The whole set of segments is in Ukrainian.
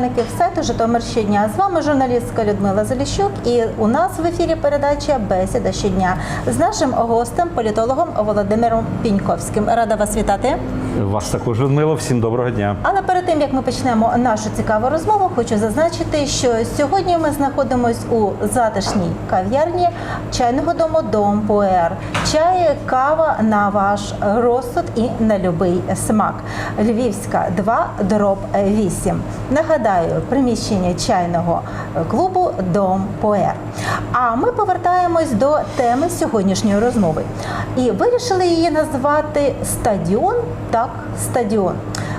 шанувальників сайту Житомир щодня. З вами журналістка Людмила Заліщук. І у нас в ефірі передача Бесіда щодня з нашим гостем, політологом Володимиром Піньковським. Рада вас вітати. Вас також Людмила, всім доброго дня. Але перед тим як ми почнемо нашу цікаву розмову, хочу зазначити, що сьогодні ми знаходимося у затишній кав'ярні чайного дому Дом Пуер. Чай, кава на ваш розсуд і на любий смак. Львівська 2 дроб 8. Нагадаю, приміщення чайного клубу Дом Пуер. А ми повертаємось до теми сьогоднішньої розмови. І вирішили її назвати стадіон так стадіон.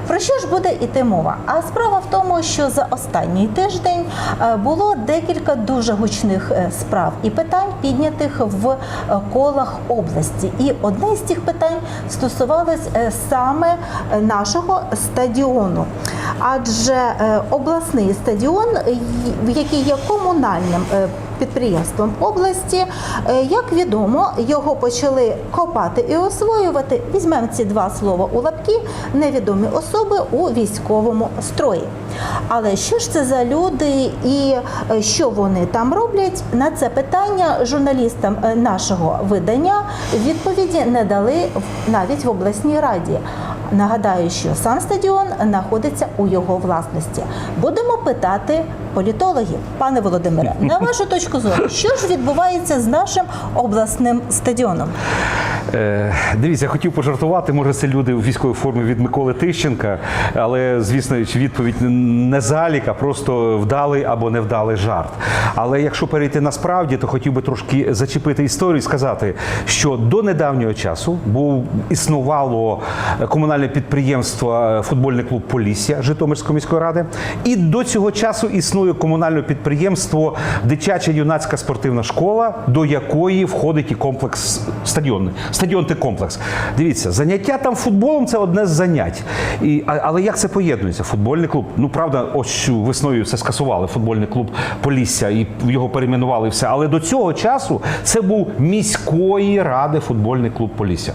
Про що ж буде іти мова? А справа в тому, що за останній тиждень е, було декілька дуже гучних е, справ і питань, піднятих в е, колах області. І одне з цих питань стосувалось саме нашого стадіону. Адже обласний стадіон, який є комунальним підприємством області. Е, Як відомо, його почали копати і освоювати. Візьмемо ці два слова у лапки невідомі особи у військовому строї. Але що ж це за люди і е, що вони там роблять? На це питання журналістам е, нашого видання відповіді не дали навіть в обласній раді. Нагадаю, що сам стадіон знаходиться у його власності. Будемо питати політологів. Пане Володимире, на вашу точку зору, що ж відбувається з нашим обласним стадіоном? Е, дивіться, я хотів пожартувати. Може, це люди у військовій формі від Миколи Тищенка, але звісно, відповідь не залік, а просто вдалий або невдалий жарт. Але якщо перейти насправді, то хотів би трошки зачепити історію і сказати, що до недавнього часу був існувало комунальне підприємство е, футбольний клуб Полісся Житомирської міської ради, і до цього часу існує комунальне підприємство Дитяча юнацька спортивна школа, до якої входить і комплекс стадіонний. Стадіон це комплекс. Дивіться, заняття там футболом це одне з занять. І, але як це поєднується? Футбольний клуб. Ну правда, ось весною це скасували. Футбольний клуб Полісся і його перейменували і все. Але до цього часу це був міської ради футбольний клуб Полісся.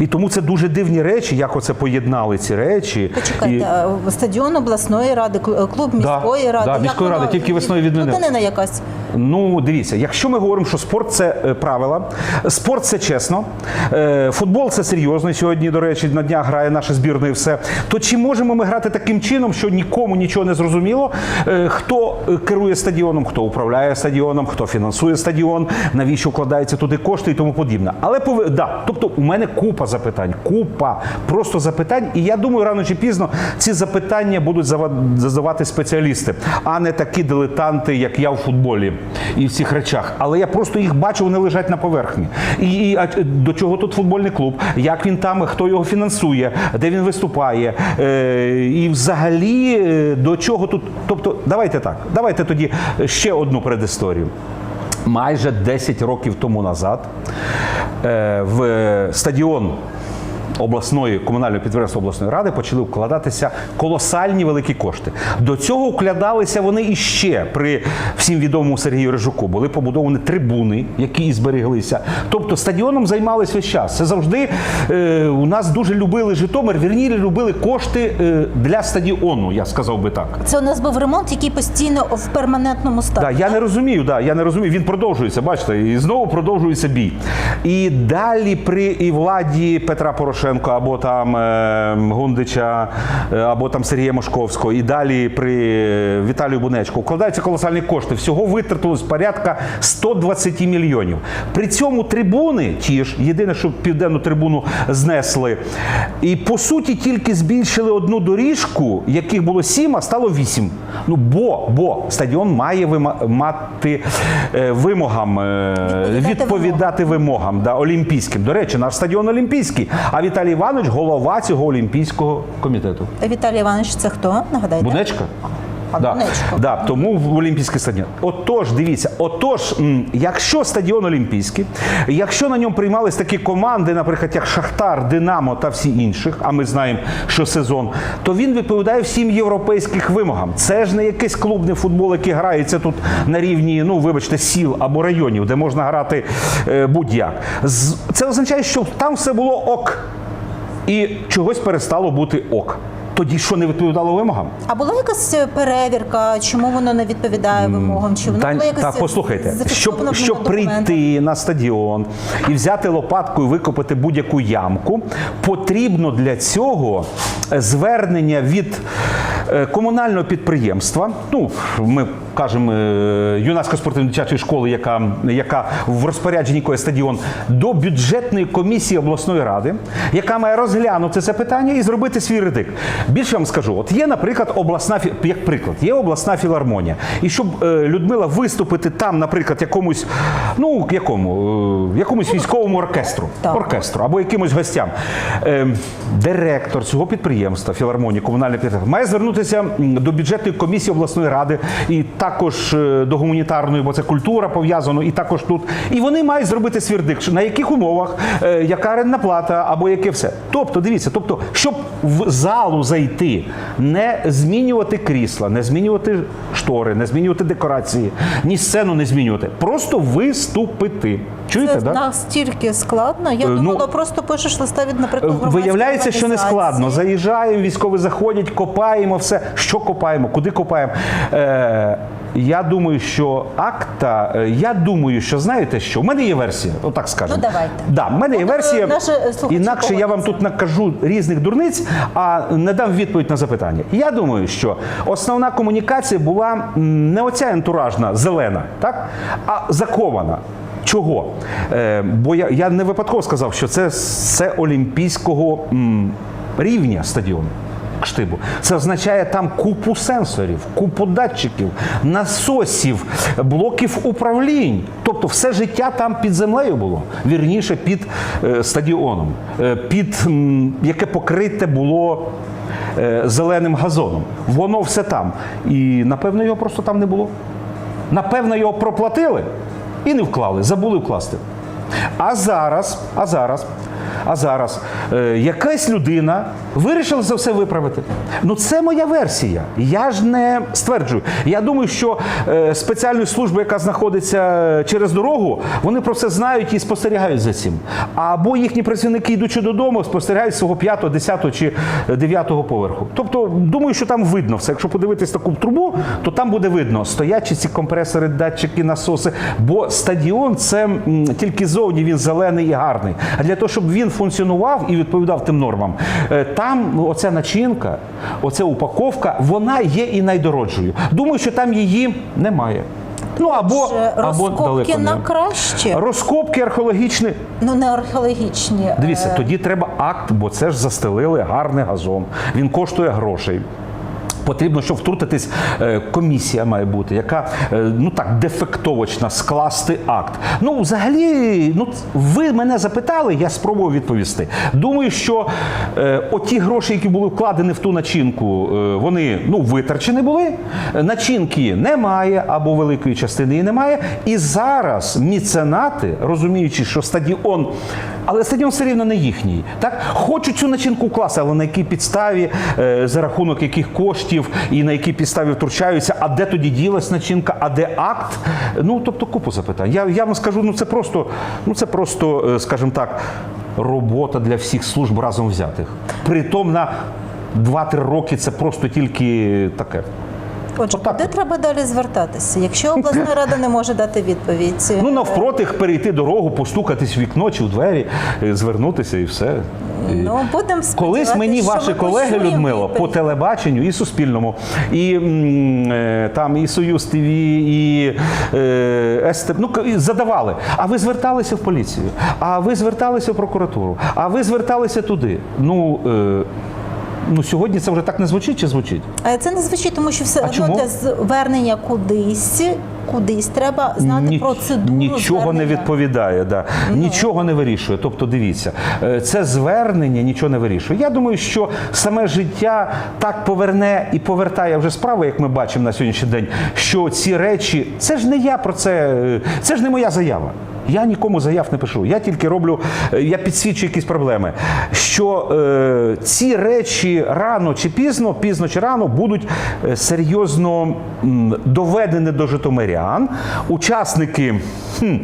І тому це дуже дивні речі, як оце поєднали ці речі. Почекайте, І- стадіон обласної ради, клуб міської ради. да, як міської воно? ради, тільки весною відмінили. Плутанина якась. Ну, дивіться, якщо ми говоримо, що спорт це е, правила, спорт це чесно, е, футбол це серйозно. Сьогодні, до речі, на днях грає наша збірна і все. То чи можемо ми грати таким чином, що нікому нічого не зрозуміло? Е, Хто керує стадіоном, хто управляє стадіоном, хто фінансує стадіон, навіщо вкладаються туди кошти і тому подібне. Але пов- да, тобто у мене купа запитань, купа просто запитань. І я думаю, рано чи пізно ці запитання будуть задавати спеціалісти, а не такі дилетанти, як я в футболі і в цих речах. Але я просто їх бачу, вони лежать на поверхні. І, і а, до чого тут футбольний клуб? Як він там, хто його фінансує, де він виступає? Е, і взагалі е, до чого тут? Тобто, давайте так, давайте тоді ще одну предісторію. Майже 10 років тому назад е, в стадіон обласної комунального підприємства обласної ради почали вкладатися колосальні великі кошти. До цього вкладалися вони іще при всім відомому Сергію Рижуку. Були побудовані трибуни, які і збереглися. Тобто стадіоном займалися весь час. Це завжди е, у нас дуже любили Житомир. Вірніше любили кошти е, для стадіону. Я сказав би так. Це у нас був ремонт, який постійно в перманентному стані. Да, я не розумію, да, я не розумію. Він продовжується, бачите, і знову продовжується бій. І далі при і владі Петра Порошенка або там е, Гундича, е, або там Сергія Мошковського, і далі при е, Віталію Бунечку вкладаються колосальні кошти. Всього витратилось порядка 120 мільйонів. При цьому трибуни, ті ж, єдине, що південну трибуну знесли, і по суті тільки збільшили одну доріжку, яких було сім, а стало вісім. Ну бо, бо стадіон має мати вимогам Відповідати вимогам да, олімпійським. До речі, наш стадіон олімпійський. А Віталій Іванович голова цього олімпійського комітету. Віталій Іванович, це хто? Нагадайте. Бунечка? А, Да. Да, тому в Олімпійський стадіон. Отож, дивіться, отож, якщо стадіон Олімпійський, якщо на ньому приймались такі команди, наприклад, як Шахтар, Динамо та всі інших, а ми знаємо, що сезон, то він відповідає всім європейським вимогам. Це ж не якийсь клубний футбол, який грається тут на рівні, ну вибачте, сіл або районів, де можна грати е, будь-як. Це означає, що там все було ок і чогось перестало бути ок. тоді що не відповідало вимогам? А була якась е, перевірка, чому воно не відповідає вимогам? Чи воно Та, було якось та послухайте, щоб, щоб прийти на стадіон і взяти лопатку і викопати будь-яку ямку, потрібно для цього звернення від е, комунального підприємства. Ну, ми кажемо, е, юнацько спортивно дитячої школи, яка, яка в розпорядженні якої стадіон, до бюджетної комісії обласної ради, яка має розглянути це питання і зробити свій редик. Більше вам скажу, от є, наприклад, обласна як приклад, є обласна філармонія. І щоб е, Людмила виступити там, наприклад, якомусь, ну якому, е, якомусь військовому оркестру, Так. оркестру або якимось гостям. Е, директор цього підприємства, філармонії, комунальне підприємство, має звернутися до бюджетної комісії обласної ради і також е, до гуманітарної, бо це культура пов'язано, і також тут. І вони мають зробити свірдик, на яких умовах, е, яка орендна плата або яке все. Тобто, дивіться, тобто, щоб в залу зайти, не змінювати крісла, не змінювати штори, не змінювати декорації, ні сцену не змінювати, просто виступити. Чуєте, Це да? настільки складно. Я Е, ну, думала, просто пишеш листа від, наприклад, Виявляється, що не складно. Заїжджаємо, військові заходять, копаємо все. Що копаємо, куди копаємо. Е, я думаю, що акта, е, я думаю, що знаєте що? У мене є версія, отак скажемо. Ну, давайте. Да, в мене є Ну, версія. е, слухачі Інакше я вам тут накажу різних дурниць, а не дам відповідь на запитання. Я думаю, що основна комунікація була не оця ентуражна, зелена, так? а закована. Чого? Е, бо я, я не випадково сказав, що це, це олімпійського м, рівня стадіону. Штибу. Це означає там купу сенсорів, купу датчиків, насосів, блоків управлінь. Тобто все життя там під землею було, вірніше під е, стадіоном, е, під яке покрите було е, зеленим газоном. Воно все там. І напевно його просто там не було. Напевно, його проплатили і не вклали, забули вкласти. А зараз, а зараз, а зараз е, якась людина вирішила це все виправити. Ну, це моя версія. Я ж не стверджую. Я думаю, що е, спеціальна служба, яка знаходиться через дорогу, вони про це знають і спостерігають за цим. Або їхні працівники, йдучи додому, спостерігають свого 5, 10 чи 9 поверху. Тобто, думаю, що там видно все. Якщо подивитись таку трубу, то там буде видно, стоячі ці компресори, датчики, насоси. Бо стадіон це тільки зовні він зелений і гарний. А для того, щоб він функціонував і відповідав тим нормам, е, там оця начинка, оця упаковка, вона є і найдорожчою. Думаю, що там її немає. Ну або, Отже, або розкопки далеко на краще, Розкопки археологічні. ну не археологічні. Дивіться, Е, тоді треба акт, бо це ж застелили гарний газон. Він коштує грошей. Потрібно, щоб втрутитись, е, комісія має бути, яка е, ну так дефектовочна скласти акт. Ну, взагалі, ну ви мене запитали, я спробую відповісти. Думаю, що е, оті гроші, які були вкладені в ту начинку, е, вони ну витрачені були. Начинки немає або великої частини її немає. І зараз міценати, розуміючи, що стадіон, але стадіон все рівно не їхній. Так хочуть цю начинку вкласти, але на якій підставі, е, за рахунок яких коштів і на якій підставі втручаються, а де тоді ділась начинка, а де акт? Ну тобто купу запитань. Я, я вам скажу, ну це просто, ну це просто, е, скажімо так, робота для всіх служб разом взятих. Притом на 2-3 роки це просто тільки таке. Отже, отак куди треба далі звертатися? Якщо обласна рада не може дати відповідь, Ну навпроти перейти дорогу, постукатись в вікно чи в двері, е, звернутися і все. Ну будемо Колись мені ваші колеги, Людмила, по телебаченню і Суспільному, і е, там і Союз ТВ, і е, СТ, ну задавали. А ви зверталися в поліцію? А ви зверталися в прокуратуру? А ви зверталися туди? Ну, ну сьогодні це вже так не звучить чи звучить? Це не звучить, тому що все одно для звернення кудись, кудись треба знати Ні- процедуру. Нічого не відповідає, да. нічого не вирішує. Тобто, дивіться, е, це звернення нічого не вирішує. Я думаю, що саме життя так поверне і повертає вже справи, як ми бачимо на сьогоднішній день. Що ці речі, це ж не я про це, е, це ж не моя заява. Я нікому заяв не пишу. Я тільки роблю, е, я підсвічую якісь проблеми. Що е, ці речі рано чи пізно, пізно чи рано будуть е, серйозно доведені до житомирян. Учасники хм,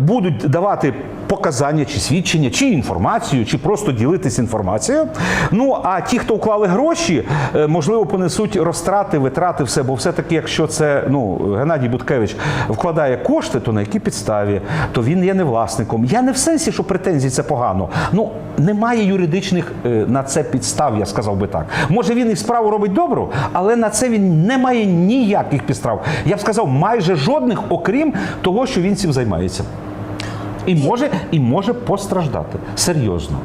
будуть давати показання, чи свідчення, чи інформацію, чи просто ділитись інформацією. Ну а ті, хто вклали гроші, е, можливо, понесуть розтрати, витрати, все. Бо все-таки, якщо це ну Геннадій Буткевич вкладає кошти, то на якій підставі? То він є не власником. Я не в сенсі, що претензії це погано. Ну немає юридичних е, на це підстав, я сказав би так. Може він і справу робить добру, але на це він не має ніяких підстав. Я б сказав, майже жодних, окрім того, що він цим займається. І може, і може постраждати серйозно.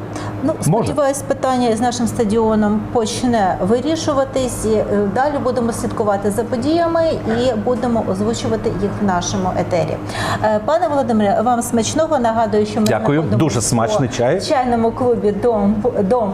Ну, Може. сподіваюсь, питання з нашим стадіоном почне вирішуватись. І, е, Далі будемо слідкувати за подіями і будемо озвучувати їх в нашому етері. Е, Пане Володимире, вам смачного нагадую, що ми Дякую. Дуже смачний у чай. чайному клубі Дом Дом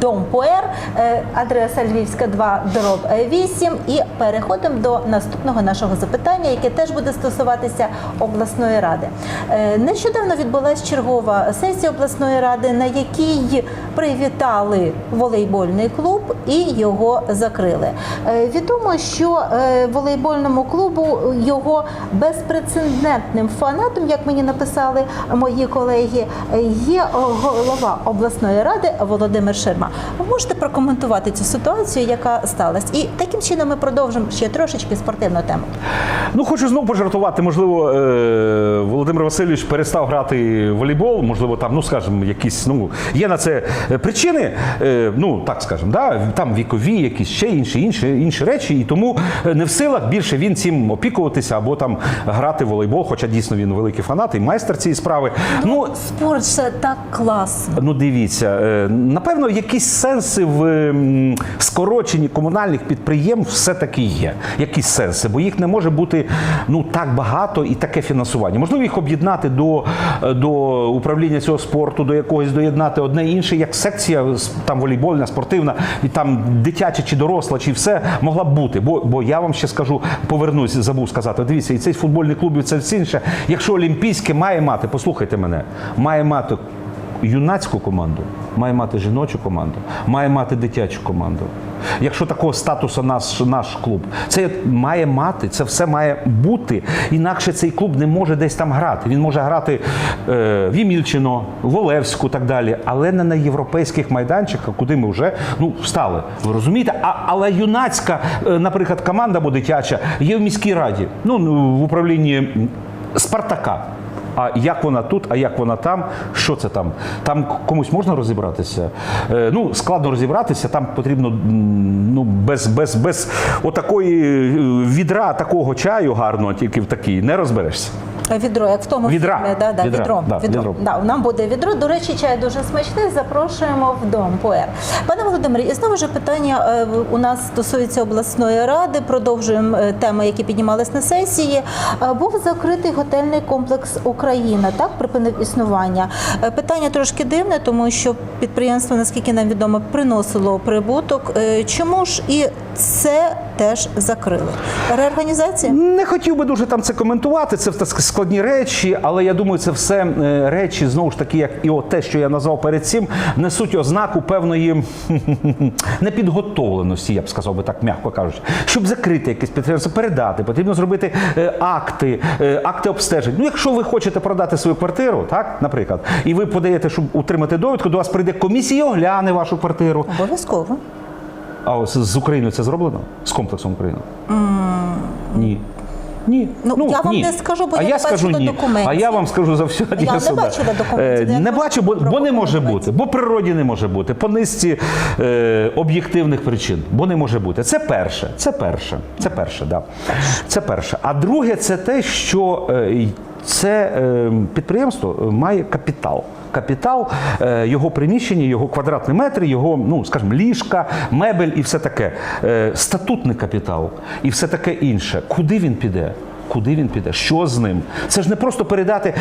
Дом Пуер, Е, адреса Львівська 2, дроб 8. І переходимо до наступного нашого запитання, яке теж буде стосуватися обласної ради. Е, Нещодавно відбулася чергова сесія обласної ради, на якій привітали волейбольний клуб і його закрили. Е, Відомо, що е, волейбольному клубу його безпрецедентним фанатом, як мені написали мої колеги, є голова обласної ради Володимир Ширма. Ви можете прокоментувати цю ситуацію, яка сталася? І таким чином ми продовжимо ще трошечки спортивну тему. Ну, хочу знову пожартувати. Можливо, е, Володимир Васильович перестав грати в волейбол. Можливо, там, ну скажімо, якісь ну є на це е, причини. е, Ну так скажемо, да, там вікові, якісь ще інші, інші, інші речі, і тому е, не в силах більше він цим опікуватися або там грати в волейбол. Хоча дійсно він великий фанат і майстер цієї справи. Ну Спорт це так класно. Ну, дивіться, напевно, якісь сенси в скороченні комунальних підприємств все-таки є. Якісь сенси, бо їх не може бути ну так багато і таке фінансування. Можливо, їх об'єднати до, до управління цього спорту, до якогось доєднати одне інше, як секція там волейбольна, спортивна, і там дитяча чи доросла, чи все могла б бути. Бо, бо я вам ще скажу, повернусь, забув сказати. Дивіться, і цей футбольний клуб, і це все інше. Якщо олімпійське має мати, послухайте мене, має мати юнацьку команду, має мати жіночу команду, має мати дитячу команду. Якщо такого статусу наш, наш клуб, це має мати, це все має бути. Інакше цей клуб не може десь там грати. Він може грати е, в Ємільчино, в Олевську так далі, але не на європейських майданчиках, куди ми вже ну, встали. Ви розумієте? А, але юнацька, е, наприклад, команда або дитяча є в міській раді, ну, в управлінні Спартака. А як вона тут, а як вона там? Що це там? Там комусь можна розібратися? Е, ну, складно розібратися, там потрібно ну, без, без, без отакої е, відра такого чаю гарного, тільки в такій, не розберешся. Відро, як в тому Відра. фільмі, да, да, Відра, відро. да, відро. відро. Да, нам буде відро. До речі, чай дуже смачний. Запрошуємо в дом Пуер. Пане Володимире, і знову ж питання е, у нас стосується обласної ради. Продовжуємо е, теми, які піднімались на сесії. Е, Був закритий готельний комплекс Україна. Так припинив існування. Е, Питання трошки дивне, тому що підприємство, наскільки нам відомо, приносило прибуток. Е, Чому ж і це теж закрили? Реорганізація? Не хотів би дуже там це коментувати. Це так складні речі, але я думаю, це все е, речі, знову ж таки, як і от те, що я назвав перед цим, несуть ознаку певної непідготовленості, я б сказав би так, м'яко кажучи. Щоб закрити якесь підприємство, передати, потрібно зробити е, акти, е, акти обстежень. Ну, якщо ви хочете продати свою квартиру, так, наприклад, і ви подаєте, щоб утримати довідку, до вас прийде комісія, і огляне вашу квартиру. Обов'язково. А ось з Україною це зроблено? З комплексом України? Ні. Ні. Ну, я вам не скажу, бо а я я не скажу ні. документів. А я вам скажу за все. Я не бачила документів, я не не бачу, бо, бо не може бути, бо природі не може бути, по низці е, об'єктивних причин, бо не може бути. Це перше. Це перше. Це перше, да. Це перше. А друге, це те, що е, це е, підприємство має капітал. Капітал, е, його приміщення, його квадратні метри, його, ну скажімо, ліжка, мебель і все таке. Е, Статутний капітал і все таке інше. Куди він піде? Куди він піде? Що з ним? Це ж не просто передати.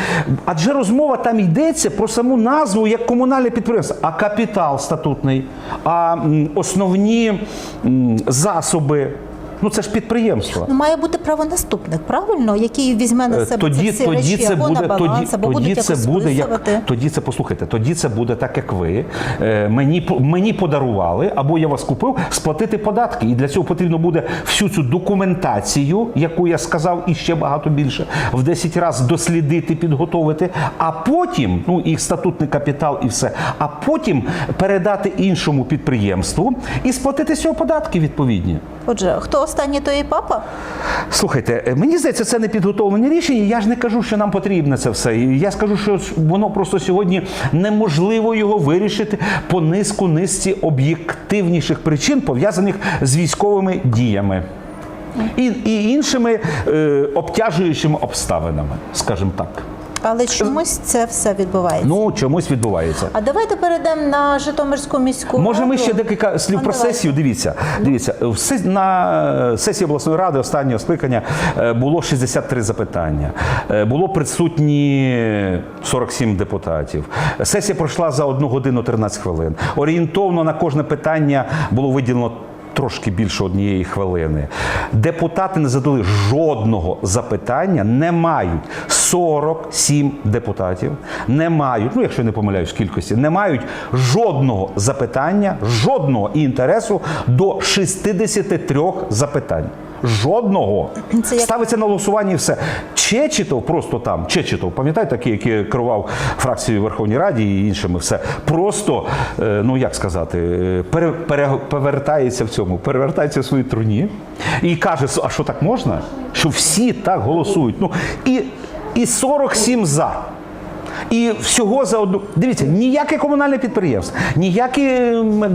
Адже розмова там йдеться про саму назву як комунальне підприємство, а капітал статутний, а основні засоби. Ну це ж підприємство. Ну, має бути правонаступник, правильно, який візьме на Е, себе Тоді, ці всі тоді речі це або буде на баланс, тоді, або тоді будуть це буде як тоді це послухайте. Тоді це буде так, як ви е, мені мені подарували, або я вас купив, сплатити податки. І для цього потрібно буде всю цю документацію, яку я сказав, і ще багато більше, в 10 разів дослідити, підготовити. А потім, ну і статутний капітал, і все. А потім передати іншому підприємству і сплатити з цього податки відповідні. Отже, хто останній, то і папа. Слухайте, е, мені здається, це не підготовлені рішення. Я ж не кажу, що нам потрібно це все. Я скажу, що воно просто сьогодні неможливо його вирішити по низку низці об'єктивніших причин, пов'язаних з військовими діями. І, і іншими е, обтяжуючими обставинами, скажімо так. Але чомусь це все відбувається. Ну, чомусь відбувається. А давайте перейдемо на Житомирську міську Може, ми ще декілька слів А, про давайте. сесію. Дивіться, дивіться, на сесії обласної ради останнього скликання е, було 63 запитання. Е, Було присутні 47 депутатів. Сесія пройшла за 1 годину 13 хвилин. Орієнтовно на кожне питання було виділено. Трошки більше однієї хвилини. Депутати не задали жодного запитання, не мають 47 депутатів, не мають, ну якщо я не помиляюсь кількості, не мають жодного запитання, жодного інтересу до 63 запитань. Жодного Це як- ставиться на голосування і все. Чечетов просто там, Чечетов, пам'ятаєте, такий, який керував фракцією в Верховній Раді і іншими, все просто, е, ну як сказати, е, пере, пере, повертається в цьому, перевертається в своїй труні і каже, а що так можна? Що всі так голосують. Ну і, і 47 за. І всього за одну. Дивіться, ніяке комунальне підприємство, ніякі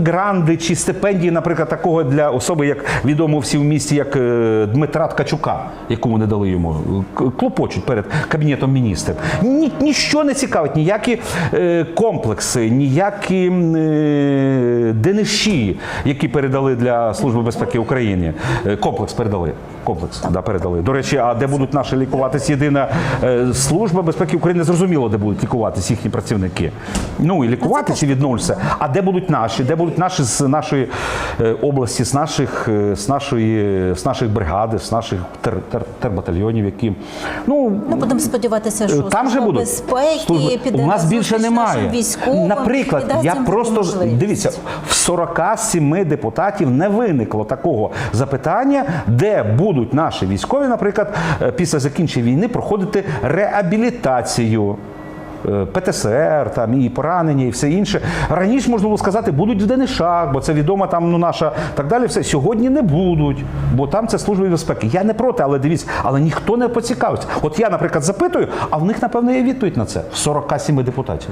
гранди чи стипендії, наприклад, такого для особи, як відомо всі в місті, як е, Дмитра Ткачука, якому не дали йому, клопочуть перед кабінетом міністрів. Ні, ніщо не цікавить, ніякі е, комплекси, ніякі м, е, дениші, які передали для Служби безпеки України. Е, Комплекс передали. Комплекс да, передали. До речі, а де будуть наші лікуватись? Єдина е, служба безпеки України зрозуміло, де будуть лікуватись їхні працівники. Ну і лікуватися і відновлюся. А де будуть наші? Де будуть наші з нашої е, області, з наших е, з нашої з наших бригад, з наших тер, тер, тербатальйонів, які ну Ну, будемо сподіватися, що там же будуть безпеки піде у нас більше немає. військовим, Наприклад, я просто можливість. дивіться, в 47 депутатів не виникло такого запитання, де будуть наші військові, наприклад, е, після закінчення війни проходити реабілітацію. е, ПТСР, там і поранення, і все інше. Раніше можна було сказати, будуть в ДНШах, бо це відома там ну наша так далі. Все сьогодні не будуть, бо там це служба безпеки. Я не проти, але дивіться, але ніхто не поцікавиться. От я, наприклад, запитую, а в них напевно є відповідь на це в 47 депутатів.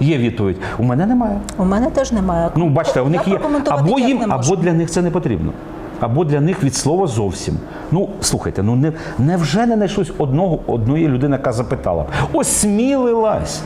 Є відповідь. У мене немає. У мене теж немає. Ну, бачите, у них є або їм, або для них це не потрібно. Або для них від слова зовсім. Ну, слухайте, ну не, невже не знайшлось одного, одної людини, яка запитала, осмілилась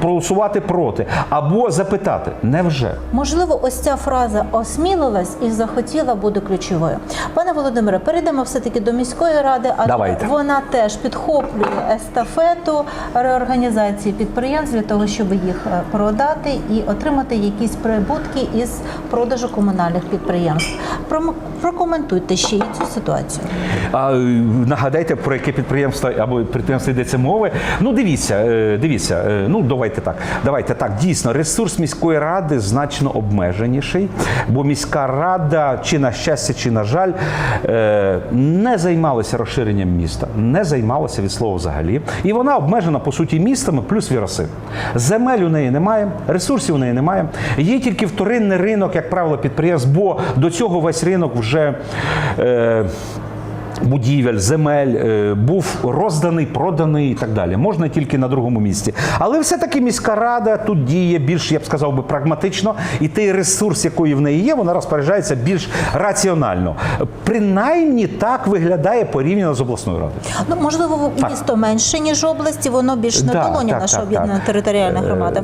проголосувати проти, або запитати. Невже? Можливо, ось ця фраза осмілилась і захотіла буде ключовою. Пане Володимире, перейдемо все-таки до міської ради, а Давайте. вона теж підхоплює естафету реорганізації підприємств для того, щоб їх е, продати і отримати якісь прибутки із продажу комунальних підприємств. Прокоментуйте ще й цю ситуацію. А нагадайте, про яке підприємство або підприємство йдеться мови. Ну, дивіться, е, дивіться, е, ну давайте так. Давайте так. Дійсно, ресурс міської ради значно обмеженіший, бо міська рада, чи на щастя, чи на жаль, е, не займалася розширенням міста, не займалася від слова взагалі. І вона обмежена по суті містами плюс віроси. Земель у неї немає, ресурсів у неї немає. Є тільки вторинний ринок, як правило, підприємств, бо до цього весь ринок вже. Е, будівель, земель е, був розданий, проданий і так далі. Можна тільки на другому місці. Але все-таки міська рада тут діє більш, я б сказав би, прагматично, і той ресурс, який в неї є, вона розпоряджається більш раціонально. Принаймні так виглядає порівняно з обласною радою. Ну можливо, місто менше ніж області, воно більш на Так, долоні наша так, об'єднана територіальна громада. Е,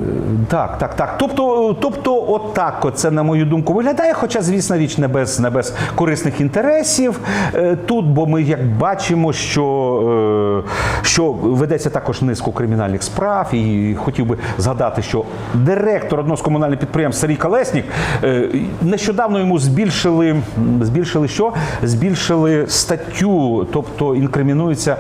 Так, так, так. Тобто, тобто, отак це, на мою думку, виглядає, хоча, звісно, річ не без, не без корисних інтересів е, тут, бо ми як бачимо, що, е, що ведеться також низку кримінальних справ. І хотів би згадати, що директор одного з комунальних підприємств Сергій Колеснік е, нещодавно йому збільшили, збільшили що? Збільшили статтю, тобто інкримінується.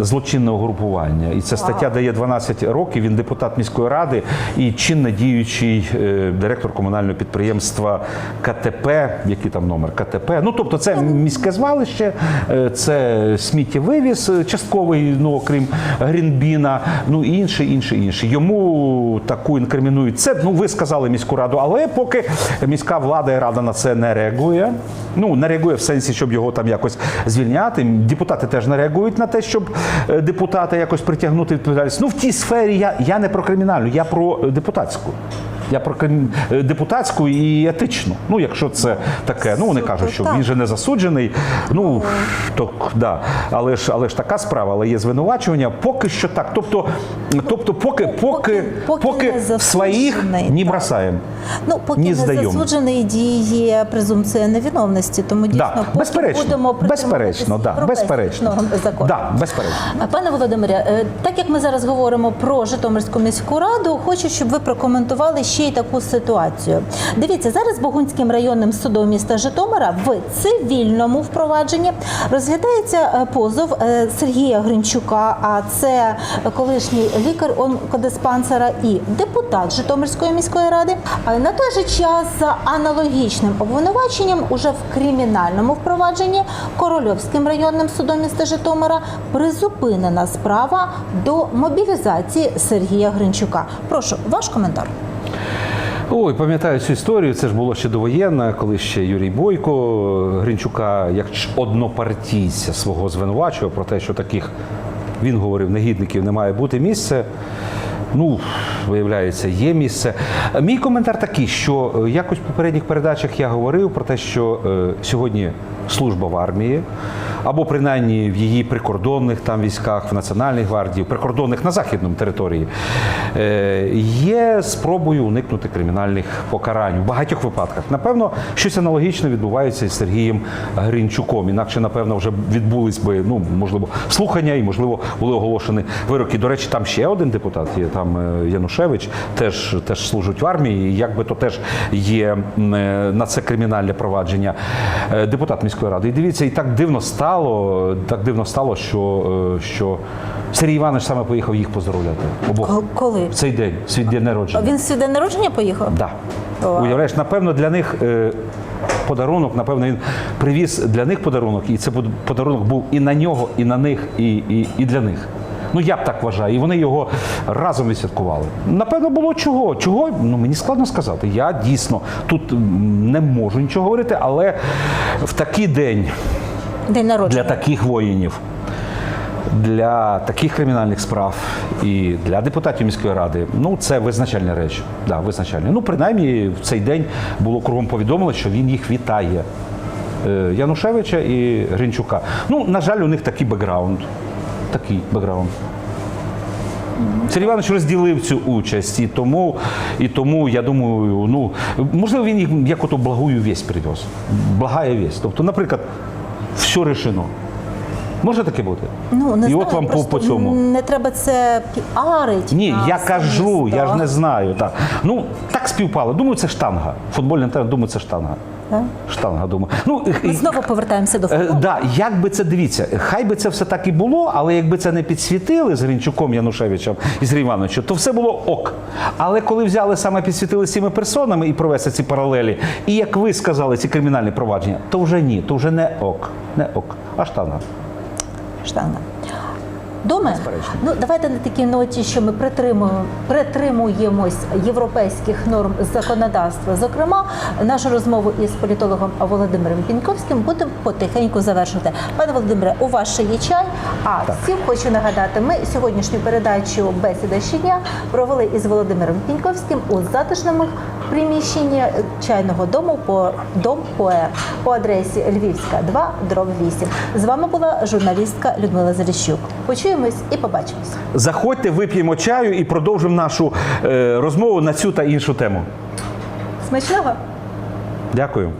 Злочинного групування, і ця стаття дає 12 років. Він депутат міської ради і чинно діючий е, директор комунального підприємства КТП. Який там номер КТП? Ну тобто, це міське звалище, е, це сміттєвивіз е, частковий, ну окрім Грінбіна, ну і інше, інше, інше. Йому таку інкримінують. Це ну ви сказали міську раду, але поки міська влада і рада на це не реагує. Ну не реагує в сенсі, щоб його там якось звільняти. Депутати теж не реагують на те, щоб е, депутата якось притягнути відповідальність. Ну в тій сфері я, я не про кримінальну, я про депутатську. Я про е, депутатську і етичну. Ну, якщо це таке, ну вони кажуть, що він же не засуджений. Ну то да, але ж але ж така справа, але є звинувачування. Поки що так. Тобто, тобто, поки, поки, поки поки, не в своїх не бросаємо. Ну, поки Ні, не засуджений діє презумпція невиновності, тому дійсно Да, поки безперечно, будемо безперечно, да, безперечно. Да, безперечно. Пане Володимире, е, так як ми зараз говоримо про Житомирську міську раду, хочу, щоб ви прокоментували ще й таку ситуацію. Дивіться, зараз Богунським районним судом міста Житомира в цивільному впровадженні розглядається е, позов е, Сергія Гринчука, а це колишній лікар онкодиспансера і депутат Житомирської міської ради. На той же час за аналогічним обвинуваченням уже в кримінальному впровадженні Корольовським районним судом міста Житомира призупинена справа до мобілізації Сергія Гринчука. Прошу, ваш коментар. Ой, пам'ятаю цю історію. Це ж було ще довоєнна, коли ще Юрій Бойко Гринчука як однопартійця свого звинувачував про те, що таких він говорив, негідників не має бути місце. Ну, виявляється, є місце. Мій коментар такий, що е, якось в попередніх передачах я говорив про те, що е, сьогодні служба в армії, або принаймні в її прикордонних там військах, в Національній гвардії, в прикордонних на західному території, е, є спробою уникнути кримінальних покарань в багатьох випадках. Напевно, щось аналогічне відбувається із Сергієм Гринчуком. Інакше, напевно, вже відбулись би ну можливо слухання і можливо були оголошені вироки. До речі, там ще один депутат є. Там е, Янушевич, теж теж служить в армії. Якби то теж є е, на це кримінальне провадження. Е, Депутат міської ради. І дивіться, і так дивно стало, так дивно стало, що, що Сергій Іванович саме поїхав їх поздоровляти. Обох Коли в цей день, свій день народження. він свій день народження поїхав? Да. Уявляєш, напевно, для них подарунок, напевно, він привіз для них подарунок, і це подарунок був і на нього, і на них, і, і, і для них. Ну я б так вважаю, і вони його разом відсвяткували. Напевно, було чого. Чого? Ну мені складно сказати. Я дійсно тут не можу нічого говорити, але в такий день День народження. для таких воїнів, для таких кримінальних справ і для депутатів міської ради, ну це визначальні речі. Да, визначальні. Ну, принаймні, в цей день було кругом повідомлено, що він їх вітає. Е, Янушевича і Гринчука. Ну, на жаль, у них такий бекграунд. Такий бекграунд. Сергій Іванович розділив цю участь, і тому, і тому я думаю, ну можливо, він їх як ото благую вість привез. Благає вість. Тобто, наприклад, все решено. Може таке бути? Ну, не І знаю, от вам по, по цьому. Не треба це піарити. Ні, я кажу, місто. я ж не знаю. Так. Ну, так співпало. Думаю, це штанга. Футбольний термін, думаю, це штанга. Штанга, думаю. Ну, Ми знову повертаємося до Е, футболу. да, як би це дивіться, хай би це все так і було, але якби це не підсвітили з Гринчуком Янушевичем і з Івановичем, то все було ок. Але коли взяли саме підсвітили з цими персонами і провести ці паралелі, і як ви сказали, ці кримінальні провадження, то вже ні, то вже не ок, не ок, а штанга. штанга. Доме, Безперечно. ну давайте на такій ноті, що ми притримуємо, притримуємось європейських норм законодавства. Зокрема, нашу розмову із політологом Володимиром Піньковським будемо потихеньку завершувати. Пане Володимире, у вас ще є чай. А всім хочу нагадати, ми сьогоднішню передачу Бесіда щодня провели із Володимиром Піньковським у затишному приміщенні чайного дому по дом Поер по адресі Львівська 2, дроб 8. З вами була журналістка Людмила Заліщук. Почуємось і побачимось. Заходьте, вип'ємо чаю і продовжимо нашу е, розмову на цю та іншу тему. Смачного! Дякую.